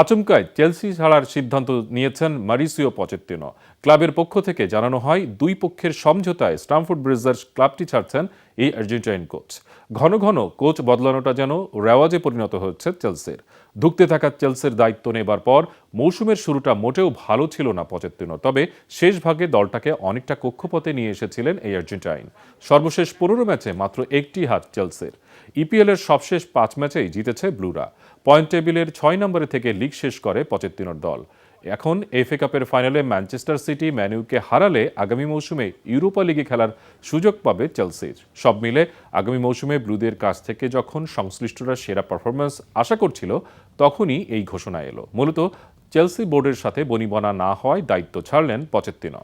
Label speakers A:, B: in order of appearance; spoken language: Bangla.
A: আচমকায় চেলসি ছাড়ার সিদ্ধান্ত নিয়েছেন মারিসিও পচেত্তিনো। ক্লাবের পক্ষ থেকে জানানো হয়, দুই পক্ষের সমঝোতায় স্টামফোর্ড ব্রিজার্স ক্লাবটি ছাড়ছেন এই আর্জেন্টাইন কোচ। ঘন ঘন কোচ বদলানোটা যেন রেওয়াজে পরিণত হচ্ছে চেলসির। ধুঁকতে থাকা চেলসির দায়িত্ব নেবার পর মৌসুমের শুরুটা মোটেও ভালো ছিল না পচেত্তিনো তবে শেষ ভাগে দলটাকে অনেকটা কক্ষপথে নিয়ে এসেছিলেন এই আর্জেন্টাইন। সর্বশেষ পনেরো ম্যাচে মাত্র একটি হাত চেলসির। ইপিএল এর সবশেষ পাঁচ ম্যাচেই জিতেছে ব্লুরা। পয়েন্ট টেবিলের ছয় নম্বরে থেকে লিগ শেষ করে পচেত্তিনোর দল। এখন এফএ কাপের ফাইনালে ম্যানচেস্টার সিটি ম্যানিউকে হারালে আগামী মৌসুমে ইউরোপা লিগে খেলার সুযোগ পাবে চেলসির। সব মিলে আগামী মৌসুমে ব্লুদের কাছ থেকে যখন সংশ্লিষ্টরা সেরা পারফরমেন্স আশা করছিল, তখনই এই ঘোষণা এলো। মূলত চেলসি বোর্ডের সাথে বনিবনা না হওয়ায় দায়িত্ব ছাড়লেন পচেত্তিনো